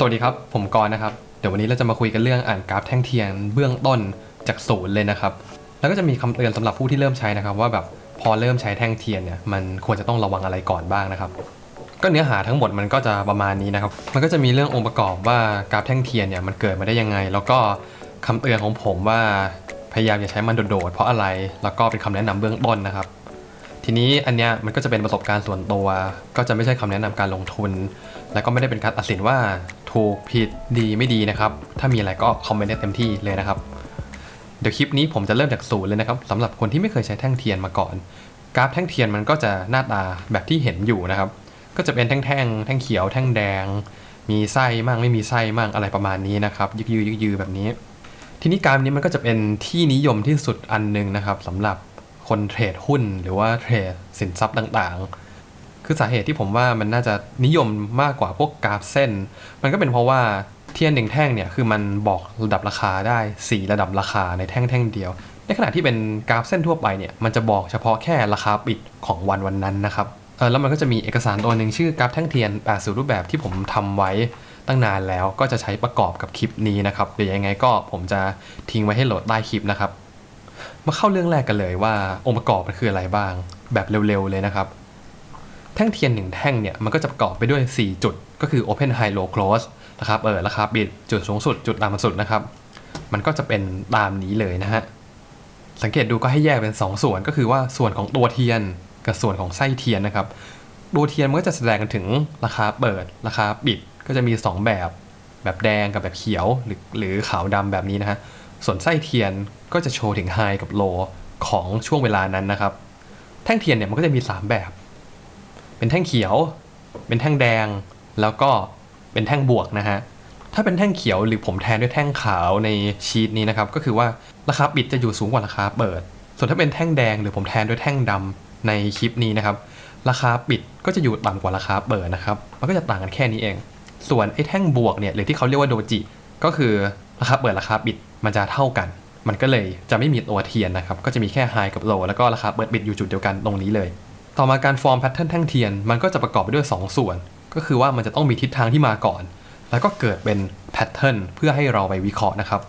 สวัสดีครับ ผมกรณ์นะครับ เดี๋ยววันนี้เราจะมาคุยกันเรื่องอ่านกราฟแท่งเทียนเบื้องต้นจากศูนย์เลยนะครับ แล้วก็จะมีคำเตือนสำหรับผู้ที่เริ่มใช้นะครับ ว่าแบบพอเริ่มใช้แท่งเทียนเนี่ยมันควรจะต้องระวังอะไรก่อนบ้างนะครับ ก็เนื้อหาทั้งหมดมันก็จะประมาณนี้นะครับ มันก็จะมีเรื่ององค์ประกอบว่ากราฟแท่งเทียนเนี่ยมันเกิดมาได้ยังไง แล้วก็คำเตือนของผมว่าพยายามอย่าใช้มันโดดๆเพราะอะไร แล้วก็เป็นคำแนะนำเบื้องต้นนะครับ ทีนี้อันเนี้ยมันก็จะเป็นประสบการณ์ส่วนตัว ก็จะไม่ใช่คำแนะนำการลงทุน แล้วก็ไม่ได้เป็นการตัดสินว่า ถูกผิดดีไม่ดีนะครับ ถ้ามีอะไรก็คอมเมนต์ได้เต็มที่เลยนะครับ เดี๋ยวคลิปนี้ผมจะเริ่มจากศูนย์เลยนะครับสำหรับคนที่ไม่เคยใช้แท่งเทียนมาก่อน กราฟแท่งเทียนมันก็จะหน้าตาแบบที่เห็นอยู่นะครับ ก็จะเป็นแท่งแท่งๆแท่งเขียวแท่งแดง มีไส้มั่งไม่มีไส้มั่งอะไรประมาณนี้นะครับยึกยือยึกยือแบบนี้ ทีนี้กราฟนี้มันก็จะเป็นที่นิยมที่สุดอันหนึงนะครับสำหรับคนเทรดหุ้นหรือว่าเทรดสินทรัพย์ต่างๆ คือสาเหตุที่ผมว่ามันน่าจะนิยมมากกว่าพวกกราฟเส้น มันก็เป็นเพราะว่าเทียนหนึ่งแท่งเนี่ยคือมันบอกระดับราคาได้ 4 ระดับราคาในแท่งแท่งเดียว ในขณะที่เป็นกราฟเส้นทั่วไปเนี่ยมันจะบอกเฉพาะแค่ราคาปิดของวันวันนั้นนะครับเออแล้วมันก็จะมีเอกสารตัวหนึ่งชื่อกราฟแท่งเทียน80รูปแบบที่ผมทำไว้ตั้งนานแล้วก็จะใช้ประกอบกับคลิปนี้นะครับเดี๋ยวยังไงก็ผมจะทิ้งไว้ให้โหลดใต้คลิปนะครับ มาเข้าเรื่องแรกกันเลยว่าองค์ประกอบมันคืออะไรบ้าง แบบเร็วๆเลยนะครับ แท่งเทียนหนึ่งแท่งเนี่ยมันก็จะประกอบไปด้วย 4 จุด ก็คือ Open High Low Close นะครับเออราคาปิดจุดสูงสุด จุดต่ำสุดนะครับ มันก็จะเป็นตามนี้เลยนะฮะสังเกตดูก็ให้แยกเป็น 2 ส่วนก็คือว่าส่วนของตัวเทียนกับส่วนของไส้เทียนนะครับตัวเทียนมันก็จะแสดงถึงราคาเปิด ราคาปิดก็จะมี 2 แบบแบบแดงกับแบบเขียวหรือหรือขาวดำแบบนี้นะฮะส่วนไส้เทียนก็จะโชว์ถึงไฮกับโลของช่วงเวลานั้นนะครับ แท่งเทียนเนี่ยมันก็จะมี 3 แบบ เป็นแท่งเขียว เป็นแท่งแดง แล้วก็เป็นแท่งบวกนะฮะ ถ้าเป็นแท่งเขียวหรือผมแทนด้วยแท่งขาวในชีตนี้นะครับ ก็คือว่าราคาปิดจะอยู่สูงกว่าราคาเปิด ส่วนถ้าเป็นแท่งแดงหรือผมแทนด้วยแท่งดำในคลิปนี้นะครับ ราคาปิดก็จะอยู่ต่ำกว่าราคาเปิดนะครับ มันก็จะต่างกันแค่นี้เอง ส่วนไอ้แท่งบวกเนี่ยหรือที่เขาเรียกว่าโดจิ ก็คือราคาเปิดราคาปิดมันจะเท่ากัน มันก็เลยจะไม่มีตัวเทียนนะครับ ก็จะมีแค่ไฮกับโลแล้วก็ราคาเปิดปิดอยู่จุดเดียวกันตรงนี้เลย ต่อมาการฟอร์มแพทเทิร์นแท่งเทียน มันก็จะประกอบไปด้วย 2 ส่วน ก็คือว่ามันจะต้องมีทิศทางที่มาก่อน แล้วก็เกิดเป็นแพทเทิร์นเพื่อให้เราไปวิเคราะห์นะครับ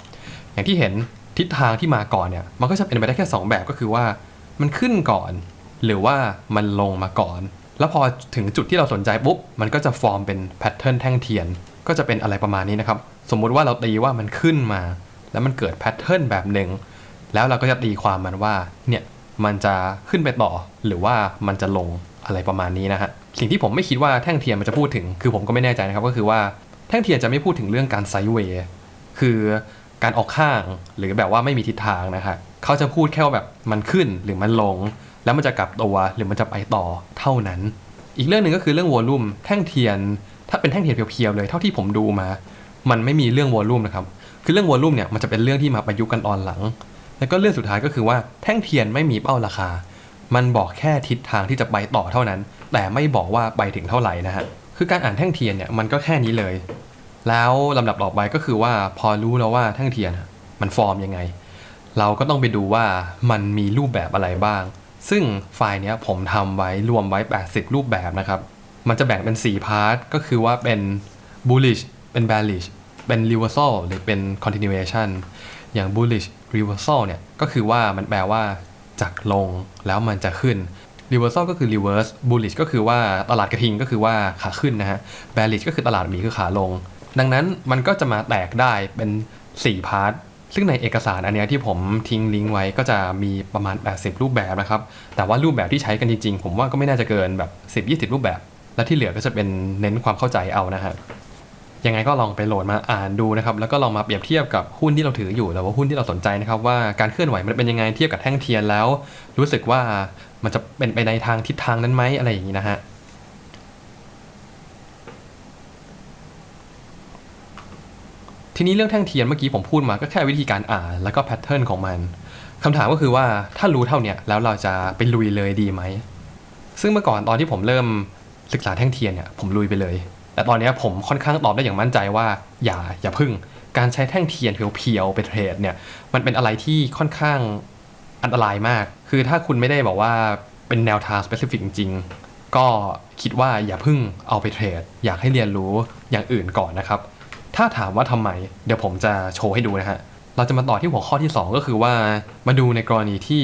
อย่างที่เห็นทิศทางที่มาก่อนเนี่ย มันก็จะเป็นไปได้แค่ 2 แบบก็คือว่า มันขึ้นก่อน หรือว่ามันลงมาก่อน แล้วพอถึงจุดที่เราสนใจปุ๊บ มันก็จะฟอร์มเป็นแพทเทิร์นแท่งเทียน ก็จะเป็นอะไรประมาณนี้นะครับ สมมุติว่าเราตีว่ามันขึ้นมา แล้วมันเกิดแพทเทิร์นแบบหนึ่ง แล้วเราก็จะตีความมันว่า เนี่ย มันจะขึ้นไปต่อ หรือว่ามันจะลงอะไรประมาณนี้นะฮะสิ่งที่ผมไม่คิดว่าแท่งเทียนมันจะพูดถึง คือผมก็ไม่แน่ใจนะครับก็คือว่าแท่งเทียนจะไม่พูดถึงเรื่องการไซด์เวย์คือการออกข้างหรือแบบว่าไม่มีทิศทางนะฮะเขาจะพูดแค่ว่าแบบมันขึ้นหรือมันลง แล้วมันจะกลับตัวหรือมันจะไปต่อเท่านั้น อีกเรื่องหนึ่งก็คือเรื่องวอลลุ่มแท่งเทียน ถ้าเป็นแท่งเทียนเพียวๆเลย เท่าที่ผมดูมา มันไม่มีเรื่องวอลลุ่มนะครับคือเรื่องวอลลุ่มเนี่ยมันจะเป็นเรื่องที่มาประยุกต์กันตอนหลัง แล้วก็เรื่องสุดท้ายก็คือว่าแท่งเทียนไม่มีเป้าราคา มันบอกแค่ทิศทางที่จะไปต่อเท่านั้น แต่ไม่บอกว่าไปถึงเท่าไหร่นะฮะ คือการอ่านแท่งเทียนเนี่ยมันก็แค่นี้เลย แล้วลำดับต่อไปก็คือว่าพอรู้แล้วว่าแท่งเทียนมันฟอร์มยังไง เราก็ต้องไปดูว่ามันมีรูปแบบอะไรบ้าง ซึ่งไฟล์เนี้ยผมทำไว้รวมไว้ 80 รูปแบบนะครับ มันจะแบ่งเป็น 4 พาร์ท ก็คือว่าเป็น bullish เป็น bearish เป็น reversal หรือเป็น continuation อย่าง bullish reversal เนี่ยก็คือว่ามันแปลว่าจากลงแล้วมันจะขึ้น reversal ก็คือ reverse bullish ก็คือว่าตลาดกระทิงก็คือว่าขาขึ้นนะฮะ bearish ก็คือตลาดหมีคือขาลง ดังนั้นมันก็จะมาแตกได้เป็น 4 พาร์ทซึ่งในเอกสารอันเนี้ยที่ผมทิ้งลิงก์ไว้ก็จะมีประมาณ 80 รูปแบบนะครับ แต่ว่ารูปแบบที่ใช้กันจริงๆ ผมว่าก็ไม่น่าจะเกินแบบ 10-20 รูปแบบ และที่เหลือก็จะเป็นเน้นความเข้าใจเอานะฮะ ยังไงก็ลองไปโหลดมาอ่านดูนะครับ แล้วก็ลองมาเปรียบเทียบกับหุ้นที่เราถืออยู่แล้วว่าหุ้นที่เราสนใจนะครับว่าการเคลื่อนไหวมันเป็นยังไงเทียบกับแท่งเทียนแล้ว รู้สึกว่ามันจะเป็นไปในทางทิศทางนั้นไหมอะไรอย่างนี้นะฮะทีนี้เรื่องแท่งเทียนเมื่อกี้ผมพูดมาก็แค่วิธีการอ่านแล้วก็แพทเทิร์นของมันคำถามก็คือว่าถ้ารู้เท่าเนี้ยแล้วเราจะไปลุยเลยดีไหมซึ่งเมื่อก่อนตอนที่ผมเริ่มศึกษาแท่งเทียนเนี่ยผมลุยไปเลย แต่ตอนนี้ผมค่อนข้างตอบได้อย่างมั่นใจว่าอย่าอย่าพึ่ง การใช้แท่งเทียนเพียวๆไปเทรดเนี่ยมันเป็นอะไรที่ค่อนข้างอันตรายมาก คือถ้าคุณไม่ได้บอกว่าเป็นแนวทาง specific จริงๆ ก็คิดว่าอย่าพึ่งเอาไปเทรด อยากให้เรียนรู้อย่างอื่นก่อนนะครับ ถ้าถามว่าทำไม เดี๋ยวผมจะโชว์ให้ดูนะฮะ เราจะมาต่อที่หัวข้อที่ 2 ก็คือว่ามาดูในกรณีที่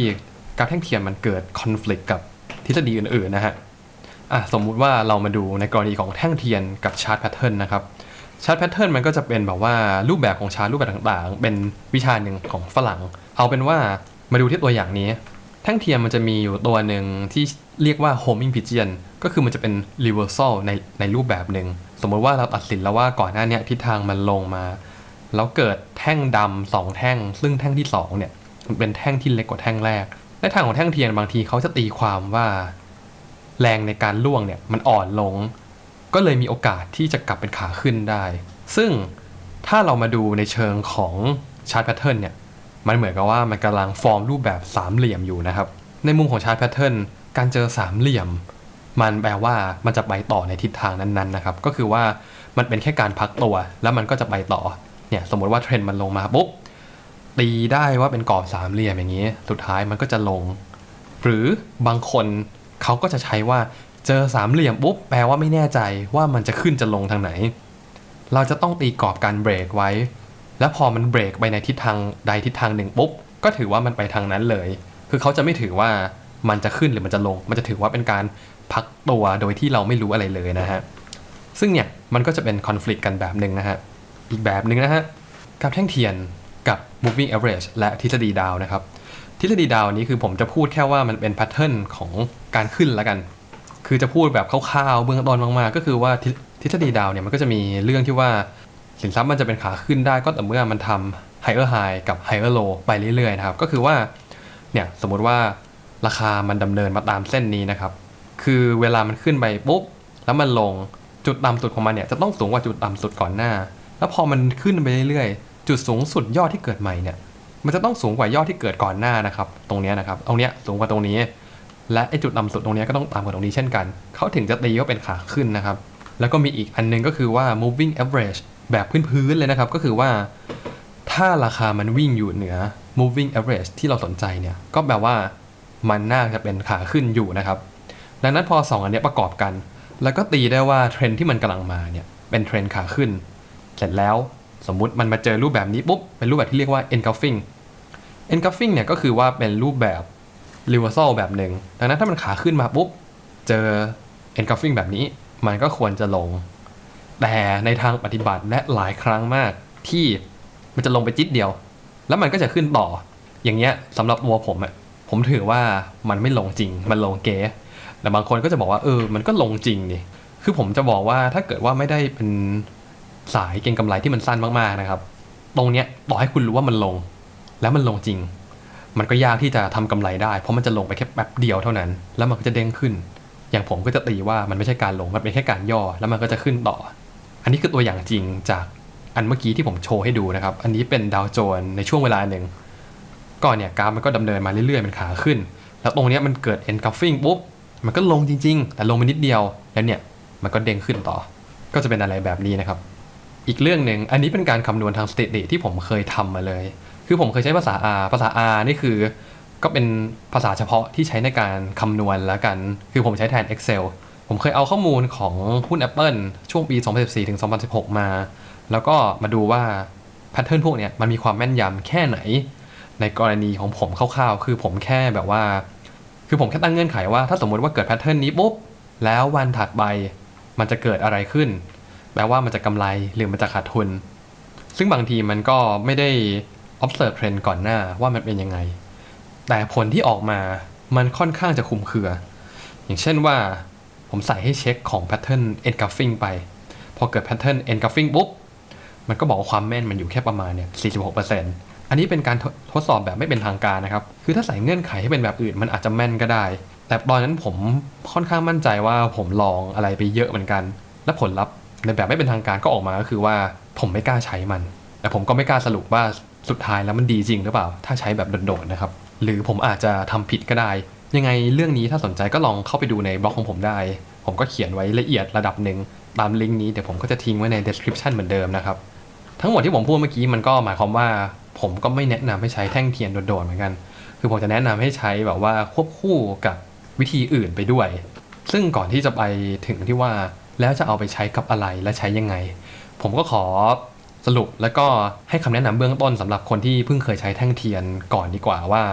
กราฟแท่งเทียนมันเกิดคอน FLICT กับทฤษฎีอื่นๆนะฮะ อะสมมุติว่าเรามาดูในกรณีของแท่งเทียนกับชาร์ตแพทเทิร์นนะครับชาร์ตแพทเทิร์นมันก็จะเป็นแบบว่ารูปแบบของชาร์ตรูปแบบต่างๆ เป็นวิชาหนึ่งของฝรั่ง เอาเป็นว่ามาดูที่ตัวอย่างนี้ แท่งเทียนมันจะมีอยู่ตัวหนึ่งที่เรียกว่า homing pigeon ก็คือมันจะเป็น reversal ในในรูปแบบหนึ่งสมมติว่าเราตัดสินแล้วว่าก่อนหน้านี้ทิศทางมันลงมา แล้วเกิดแท่งดำสองแท่ง ซึ่งแท่งที่สองเนี่ยมันเป็นแท่งที่เล็กกว่าแท่งแรกในทางของแท่งเทียนบางทีเขาจะตีความว่า แรงในการล่วงเนี่ยมันอ่อนลง ก็เลยมีโอกาสที่จะกลับเป็นขาขึ้นได้ ซึ่งถ้าเรามาดูในเชิงของชาร์ตแพทเทิร์นเนี่ยมันเหมือนกับว่ามันกำลังฟอร์มรูปแบบสามเหลี่ยมอยู่นะครับ ในมุมของชาร์ตแพทเทิร์นการเจอสามเหลี่ยม มันแปลว่ามันจะไปต่อในทิศทางนั้นๆนะครับ ก็คือว่ามันเป็นแค่การพักตัว แล้วมันก็จะไปต่อ เนี่ยสมมติว่าเทรนด์มันลงมาปุ๊บตีได้ว่าเป็นกรอบสามเหลี่ยมอย่างนี้ สุดท้ายมันก็จะลง หรือบางคน เขาก็จะใช้ว่าเจอสามเหลี่ยมปุ๊บแปลว่าไม่แน่ใจว่ามันจะขึ้นจะลงทางไหน เราจะต้องตีกรอบการเบรกไว้ แล้วพอมันเบรกไปในทิศทางใดทิศทางหนึ่งปุ๊บก็ถือว่ามันไปทางนั้นเลย คือเขาจะไม่ถือว่ามันจะขึ้นหรือมันจะลง มันจะถือว่าเป็นการพักตัวโดยที่เราไม่รู้อะไรเลยนะฮะ ซึ่งเนี่ยมันก็จะเป็นคอน FLICT กันแบบหนึ่งนะฮะ อีกแบบหนึ่งนะฮะ กับแท่งเทียนกับ moving average และทฤษฎีดาวนะครับ ทฤษฎีดาวนี้คือผมจะพูดแค่ว่ามันเป็นแพทเทิร์นของการขึ้นแล้วกัน คือจะพูดแบบคร่าวๆเบื้องต้นมากๆ ก็คือว่าทฤษฎีดาวเนี่ยมันก็จะมีเรื่องที่ว่าสินทรัพย์มันจะเป็นขาขึ้นได้ก็ต่อเมื่อมันทำ higher high กับ higher low ไปเรื่อยๆนะครับ ก็คือว่าเนี่ยสมมติว่าราคามันดำเนินมาตามเส้นนี้นะครับ คือเวลามันขึ้นไปปุ๊บแล้วมันลงจุดต่ำสุดของมันเนี่ยจะต้องสูงกว่าจุดต่ำสุดก่อนหน้า แล้วพอมันขึ้นไปเรื่อยๆ จุดสูงสุดยอดที่เกิดใหม่เนี่ย มันจะต้องสูงกว่ายอดที่เกิดก่อนหน้านะครับ ตรงนี้นะครับ ตรงเนี้ยสูงกว่าตรงนี้ และไอจุดต่ำสุดตรงนี้ก็ต้องต่ำกว่าตรงนี้เช่นกัน เขาถึงจะตีว่าเป็นขาขึ้นนะครับ แล้วก็มีอีกอันหนึงก็คือว่า moving average แบบพื้นๆเลยนะครับ ก็คือว่า ถ้าราคามันวิ่งอยู่เหนือ moving average ที่เราสนใจเนี่ย ก็แปลว่ามันน่าจะเป็นขาขึ้นอยู่นะครับ ดังนั้นพอ 2 อันนี้ประกอบกัน แล้วก็ตีได้ว่าเทรนที่มันกำลังมาเนี่ย เป็นเทรนขาขึ้น เสร็จแล้วสมมุติมันมาเจอรูปแบบนี้ปุ๊บ เป็นรูปแบบที่เรียกว่า engulfing engulfing เนี่ยก็คือว่าเป็นรูปแบบ reversal แบบหนึ่งดังนั้นถ้ามันขาขึ้นมาปุ๊บ เจอ engulfing แบบนี้ มันก็ควรจะลง แต่ในทางปฏิบัติและหลายครั้งมากที่มันจะลงไปจิตเดียว แล้วมันก็จะขึ้นต่อ อย่างเงี้ยสำหรับตัวผมอะผมถือว่ามันไม่ลงจริง มันลงเก๋แต่บางคนก็จะบอกว่าเออ มันก็ลงจริงนี่คือผมจะบอกว่าถ้าเกิดว่าไม่ได้เป็นสายเก็งกำไรที่มันสั้นมากๆนะครับ ตรงเนี้ยต่อให้คุณรู้ว่ามันลง แล้วมันลงจริง มันก็ยากที่จะทำกำไรได้ เพราะมันจะลงไปแค่แป๊บเดียวเท่านั้น แล้วมันก็จะเด้งขึ้น อย่างผมก็จะตีว่ามันไม่ใช่การลง มันเป็นแค่การย่อ แล้วมันก็จะขึ้นต่อ อันนี้คือตัวอย่างจริงจากอันเมื่อกี้ที่ผมโชว์ให้ดูนะครับ อันนี้เป็นดาวโจนส์ในช่วงเวลาหนึ่งก่อนเนี่ยกราฟมันก็ดำเนินมาเรื่อยๆเป็นขาขึ้น แล้วตรงนี้มันเกิด engulfing ปุ๊บ มันก็ลงจริง ๆ แต่ลงไปนิดเดียว แล้วเนี่ยมันก็เด้งขึ้นต่อ ก็จะเป็นอะไรแบบนี้นะครับ อีกเรื่องหนึ่งอันนี้เป็นการคำนวณทางสถิติที่ผมเคยทำมาเลย คือผมเคยใช้ภาษา R ภาษา R นี่คือ ก็เป็นภาษาเฉพาะที่ใช้ในการคำนวณแล้วกัน คือผมใช้แทน Excel ผมเคยเอาข้อมูลของหุ้น Apple ช่วงปี 2014ถึง2016 มา แล้วก็มาดูว่าแพทเทิร์นพวกเนี้ยมันมีความแม่นยำแค่ไหน ในกรณีของผมคร่าวๆ คือผมแค่แบบว่า คือผมแค่ตั้งเงื่อนไขว่าถ้าสมมติว่าเกิดแพทเทิร์นนี้ปุ๊บ แล้ววันถัดไปมันจะเกิดอะไรขึ้น แปลว่ามันจะกำไรหรือมันจะขาดทุน ซึ่งบางทีมันก็ไม่ได้ observe trend ก่อนหน้าว่ามันเป็นยังไง แต่ผลที่ออกมามันค่อนข้างจะคุมเครือ อย่างเช่นว่าผมใส่ให้เช็คของ pattern engulfing ไป พอเกิด pattern engulfing ปุ๊บ มันก็บอกว่าความแม่นมันอยู่แค่ประมาณเนี่ย 46%อันนี้เป็นการททดสอบแบบไม่เป็นทางการนะครับ คือถ้าใส่เงื่อนไขให้เป็นแบบอื่นมันอาจจะแม่นก็ได้ แต่ตอนนั้นผมค่อนข้างมั่นใจว่าผมลองอะไรไปเยอะเหมือนกัน และผลลัพธ์ในแบบไม่เป็นทางการก็ออกมาก็คือว่าผมไม่กล้าใช้มัน แต่ผมก็ไม่กล้าสรุปว่า สุดท้ายแล้วมันดีจริงหรือเปล่า ถ้าใช้แบบโดดๆนะครับ หรือผมอาจจะทำผิดก็ได้ ยังไงเรื่องนี้ถ้าสนใจก็ลองเข้าไปดูในบล็อกของผมได้ ผมก็เขียนไว้ละเอียดระดับหนึ่งตามลิงก์นี้เดี๋ยวผมก็จะทิ้งไว้ใน description เหมือนเดิมนะครับทั้งหมดที่ผมพูดเมื่อกี้มันก็หมายความว่า ผมก็ไม่แนะนำให้ใช้แท่งเทียนโดดๆเหมือนกัน คือผมจะแนะนำให้ใช้แบบว่าควบคู่กับวิธีอื่นไปด้วย ซึ่งก่อนที่จะไปถึงที่ว่าแล้วจะเอาไปใช้กับอะไรและใช้ยังไง ผมก็ขอ สรุปแล้วก็ให้คำแนะนำเบื้องต้นสำหรับคนที่เพิ่งเคยใช้แท่งเทียนก่อนดีกว่าว่า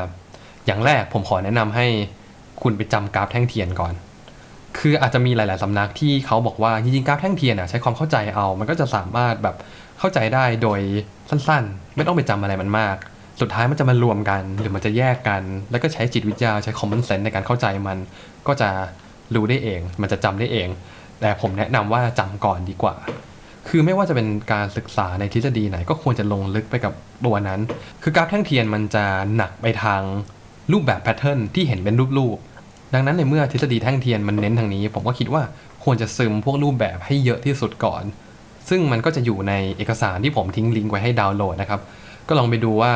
อย่างแรกผมขอแนะนำให้คุณไปจำกราฟแท่งเทียนก่อน คืออาจจะมีหลาย ๆสำนักที่เขาบอกว่าจริงๆกราฟแท่งเทียนอะใช้ความเข้าใจเอา มันก็จะสามารถแบบเข้าใจได้โดยสั้นๆ ไม่ต้องไปจำอะไรมันมาก สุดท้ายมันจะมารวมกันหรือมันจะแยกกัน แล้วก็ใช้จิตวิทยาใช้ common sense ในการเข้าใจมัน ก็จะรู้ได้เอง มันจะจำได้เอง แต่ผมแนะนำว่าจำก่อนดีกว่า คือไม่ว่าจะเป็นการศึกษาในทฤษฎีไหน ก็ควรจะลงลึกไปกับตัวนั้น คือกราฟแท่งเทียนมันจะหนักไปทางรูปแบบแพทเทิร์นที่เห็นเป็นรูปๆดังนั้นในเมื่อทฤษฎีแท่งเทียนมันเน้นทางนี้ ผมก็คิดว่าควรจะซึมพวกรูปแบบให้เยอะที่สุดก่อน ซึ่งมันก็จะอยู่ในเอกสารที่ผมทิ้งลิงก์ไว้ให้ดาวน์โหลดนะครับ ก็ลองไปดูว่า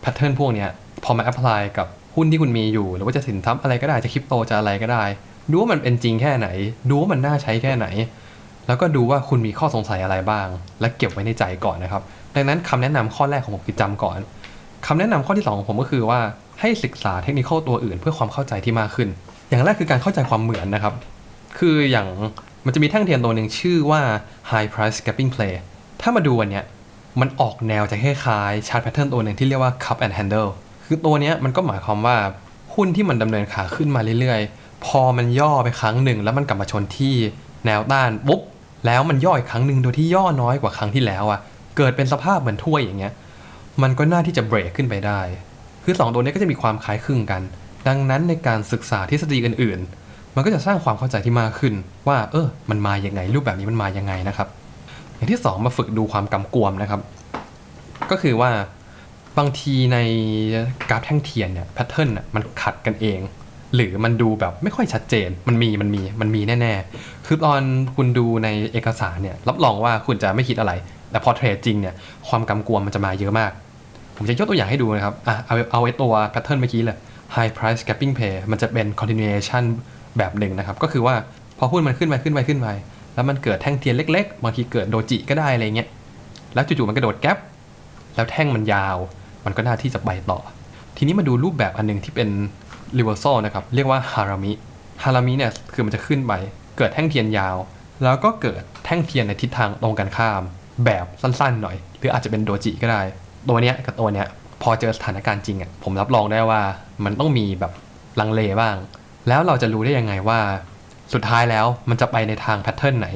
แพทเทิร์นพวกนี้พอมาแอพพลายกับหุ้นที่คุณมีอยู่ หรือว่าจะสินทรัพย์อะไรก็ได้จะคริปโตจะอะไรก็ได้ ดูว่ามันเป็นจริงแค่ไหน ดูว่ามันน่าใช้แค่ไหน แล้วก็ดูว่าคุณมีข้อสงสัยอะไรบ้าง และเก็บไว้ในใจก่อนนะครับ ดังนั้นคำแนะนำข้อแรกของผมคือจำก่อนคำแนะนำข้อที่ 2 ของผมก็คือว่าให้ศึกษาเทคนิคตัวอื่น เพื่อความเข้าใจที่มากขึ้น อย่างแรกคือการเข้าใจความเหมือนนะครับ คืออย่างมันจะมีแท่งเทียนตัวหนึ่งชื่อว่า high price gapping play ถ้ามาดูวันเนี้ยมันออกแนวจะคล้ายๆชาร์ตแพทเทิร์นตัวหนึ่งที่เรียกว่า cup and handle คือตัวเนี้ยมันก็หมายความว่าหุ้นที่มันดำเนินขาขึ้นมาเรื่อยๆ พอมันย่อไปครั้งหนึ่งแล้วมันกลับมาชนที่ แนวต้านปุ๊บแล้วมันย่ออีกครั้งหนึ่งโดยที่ย่อน้อยกว่าครั้งที่แล้วอะ่ะเกิดเป็นสภาพเหมือนถ้วยอย่างเงี้ย มันก็น่าที่จะเบรกขึ้นไปได้ คือ 2 ตัวนี้ก็จะมีความคล้ายคลึงกัน ดังนั้นในการศึกษาทฤษฎีอื่นๆ มันก็จะสร้างความเข้าใจที่มากขึ้น ว่า เออ มันมาอย่างไง รูปแบบนี้มันมาอยังไงนะครับ อย่างที่ 2 มาฝึกดูความกำกวมนะครับ ก็คือว่าบางทีในกราฟแท่งเทียนเนี่ยแพทเทิร์นน่ะมันขัดกันเอง หรือมันดูแบบไม่ค่อยชัดเจน มันมีมันมีมันมีแน่ๆ คือตอนคุณดูในเอกสารเนี่ยรับรองว่าคุณจะไม่คิดอะไร แต่พอเทรดจริงเนี่ยความกำกวมมันจะมาเยอะมาก ผมจะยกตัวอย่างให้ดูนะครับอะเอาเอาไว้ตัวแพทเทิร์นเมื่อกี้เลย high price gapping play มันจะเป็น continuation แบบหนึ่งนะครับ ก็คือว่าพอหุ้นมันขึ้นไปขึ้นไปขึ้นไปแล้วมันเกิดแท่งเทียนเล็กๆบางทีเกิดโดจิก็ได้อะไรเงี้ยแล้วจู่ๆมันกระโดดแกปแล้วแท่งมันยาว มันก็น่าที่จะไปต่อ ทีนี้มาดูรูปแบบอันหนึงที่เป็น reversal นะครับ เรียกว่าฮารามิฮารามิเนี่ยคือมันจะขึ้นไป เกิดแท่งเทียนยาว แล้วก็เกิดแท่งเทียนในทิศทางตรงกันข้าม แบบสั้นๆหน่อย หรืออาจจะเป็นโดจิก็ได้ ตัวเนี้ยกับตัวเนี้ยพอเจอสถานการณ์จริงอะผมรับรองได้ว่ามันต้องมีแบบลังเลบ้าง แล้วเราจะรู้ได้ยังไงว่า สุดท้ายแล้วมันจะไปในทางแพทเทิร์นไหน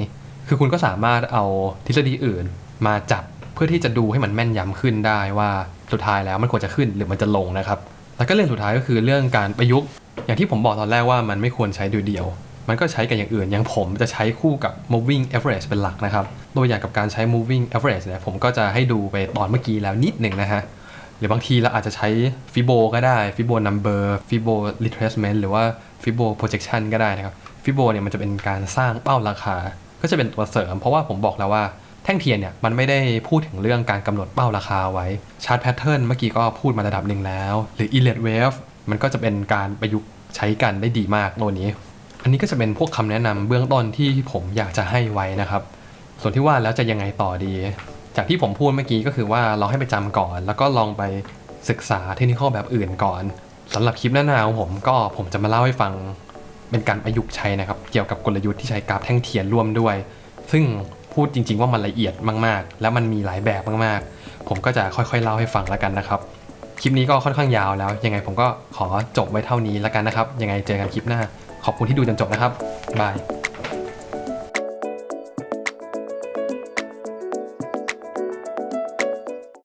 คือคุณก็สามารถเอาทฤษฎีอื่นมาจับเพื่อที่จะดูให้มันแม่นยำขึ้นได้ว่าสุดท้ายแล้วมันควรจะขึ้นหรือมันจะลงนะครับ แล้วก็เรื่องสุดท้ายก็คือเรื่องการประยุกต์ อย่างที่ผมบอกตอนแรกว่ามันไม่ควรใช้เดียว มันก็ใช้กับอย่างอื่น อย่างผมจะใช้คู่กับ moving average เป็นหลักนะครับ ตัวอย่างกับการใช้ moving average เนี่ยผมก็จะให้ดูไปตอนเมื่อกี้แล้วนิดหนึ่งนะฮะ หรือบางทีเราอาจจะใช้ Fibo ก็ได้ Fibo number Fibo retracement หรือว่า Fibo projection ก็ได้นะครับ Fibo เนี่ยมันจะเป็นการสร้างเป้าราคา ก็จะเป็นตัวเสริม เพราะว่าผมบอกแล้วว่า แท่งเทียนเนี่ยมันไม่ได้พูดถึงเรื่องการกำหนดเป้าราคาไว้ชาร์ตแพทเทิร์นเมื่อกี้ก็พูดมาระดับหนึ่งแล้ว หรือ e l e t wave มันก็จะเป็นการประยุกต์ใช้กันได้ดีมากตัวนี้ อันนี้ก็จะเป็นพวกคำแนะนำเบื้องต้นที่ผมอยากจะให้ไว้นะครับ ส่วนที่ว่าแล้วจะยังไงต่อดี จากที่ผมพูดเมื่อกี้ก็คือว่าเราให้ไปจำก่อน แล้วก็ลองไปศึกษาเทคนิคแบบอื่นก่อนสำหรับคลิปหน้าๆของผมก็ผมจะมาเล่าให้ฟังเป็นการประยุกต์ใช้นะครับ เกี่ยวกับกลยุทธ์ที่ใช้กราฟแท่งเทียนร่วมด้วย ซึ่ง พูดจริง ๆ ว่ามันละเอียดมากๆ และมันมีหลายแบบมากๆ ผมก็จะค่อยๆเล่าให้ฟังแล้วกันนะครับ คลิปนี้ก็ค่อนข้างยาวแล้ว ยังไงผมก็ขอจบไว้เท่านี้แล้วกันนะครับ ยังไงเจอกันคลิปหน้า ขอบคุณที่ดูจนจบนะครับบาย